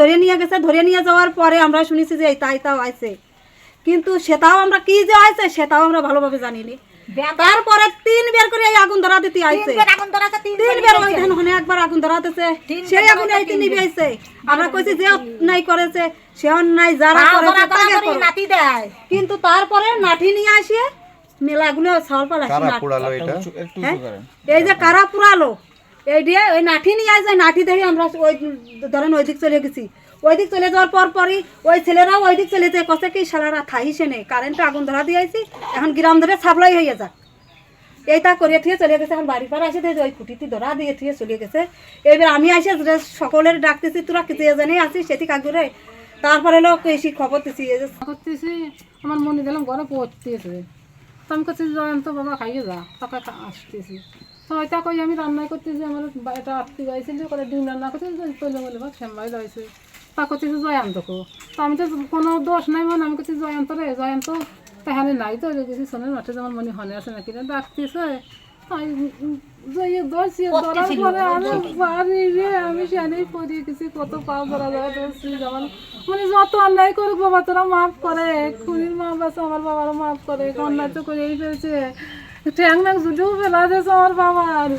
ধরে নিয়ে গেছে ধরে নিয়ে যাওয়ার পরে আমরা শুনেছি যে এই তাই তাও আইছে। কিন্তু সেটাও আমরা কি যে আইছে সেটাও আমরা ভালোভাবে জানিনি। তারপরে তিন বের করে এই আগুন ধরা দিতে আইছে। তিন বের ওই ধান ওখানে একবার আগুন ধরা দিতেছে সেই আগুন এই তিনি আইছে। আমরা কইছি যে অন্যায় করেছে সে অন্যায় যারা করেছে তাকে নাতি দেয়। কিন্তু তারপরে লাঠি নিয়ে আসিয়ে মেলাগুলো ছাওয়াল পালা কারা হ্যাঁ? এই যে কারা পুরালো এই দিয়ে ওই নাঠি নিয়ে আসে নাঠি দেখে আমরা ওই ধরেন ওই দিক চলে গেছি। ওই দিক চলে যাওয়ার পর পরই ওই ছেলেরাও ওই দিক চলে যায়। কষে কি সালারা থাইছে নেই কারেন্টে আগুন ধরা দিয়েছি এখন গ্রাম ধরে সাপ্লাই হয়ে যাক। এইটা করিয়ে থিয়ে চলে গেছে, এখন বাড়ির পাড়ে আসে দেখি ওই খুঁটিটি ধরা দিয়ে থিয়ে চলে গেছে। এবার আমি আসে সকলের ডাকতেছি, তোরা কিছু জানে আসিস সেটি কাকুরে তারপরে লোক এসে খবর দিছি করতেছি, আমার মনে দিলাম ঘরে পড়তেছে। তো আমি করছি জয়ন্ত বাবা, খাইয়ে যা। তাকে আসতেছি। তো কই আমি রান্নাই করতেছি আমার এটা আত্মীয় আইছিল করে ডিম রান্না করতে তৈলে বলে বা শ্যামাই রয়েছে তা করতেছি জয়ন্তকে তো আমি তো কোনো দোষ নাই মানে আমি করছি জয়ন্ত রে জয়ন্ত তাহালে নাই তো গেছি সোনের মাঠে যেমন মনে হনে আছে নাকি রে? ডাকতেছে আমি যাইয়ে ধরছি ধরার পরে আমি বাড়ি রে আমি সেখানেই পড়ে গেছি কত পা ধরা ধরা যেমন মানে যত অন্যায় করুক বাবা তোরা মাফ করে খুনির মা বাসা আমার বাবারও মাফ করে অন্যায় তো করেই ফেলছে। ট্যাং ম্যাং জুটেও ফেলা দিয়েছে আমার বাবার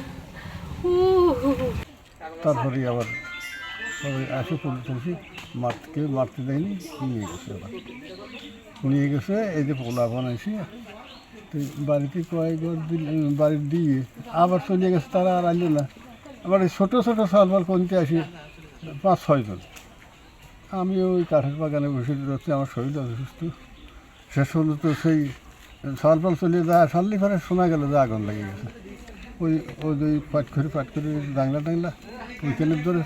তারপরে আবার সবাই আসে পুলিশ পুলিশ মারতে মারতে দেয়নি, নিয়ে গেছে ওরা নিয়ে গেছে, এই যে পোলা বানাইছে তো বাড়িতে কয়েকবার বাড়ি দিয়ে আবার চলে গেছে তারা আর আনলো না। আবার এই ছোটো ছোটো সালবাল কমতে আসি পাঁচ ছয়জন আমি ওই কাঠের বাগানে বসে রয়েছি, আমার শরীর অসুস্থ। শেষ হলো তো সেই সালপাল চলে যা সরলি পরে শোনা গেল যে আগুন লেগে গেছে। ওই ওই দুই পাট করে পাট করে ডাংলা ডাংলা ওইখানে ধরে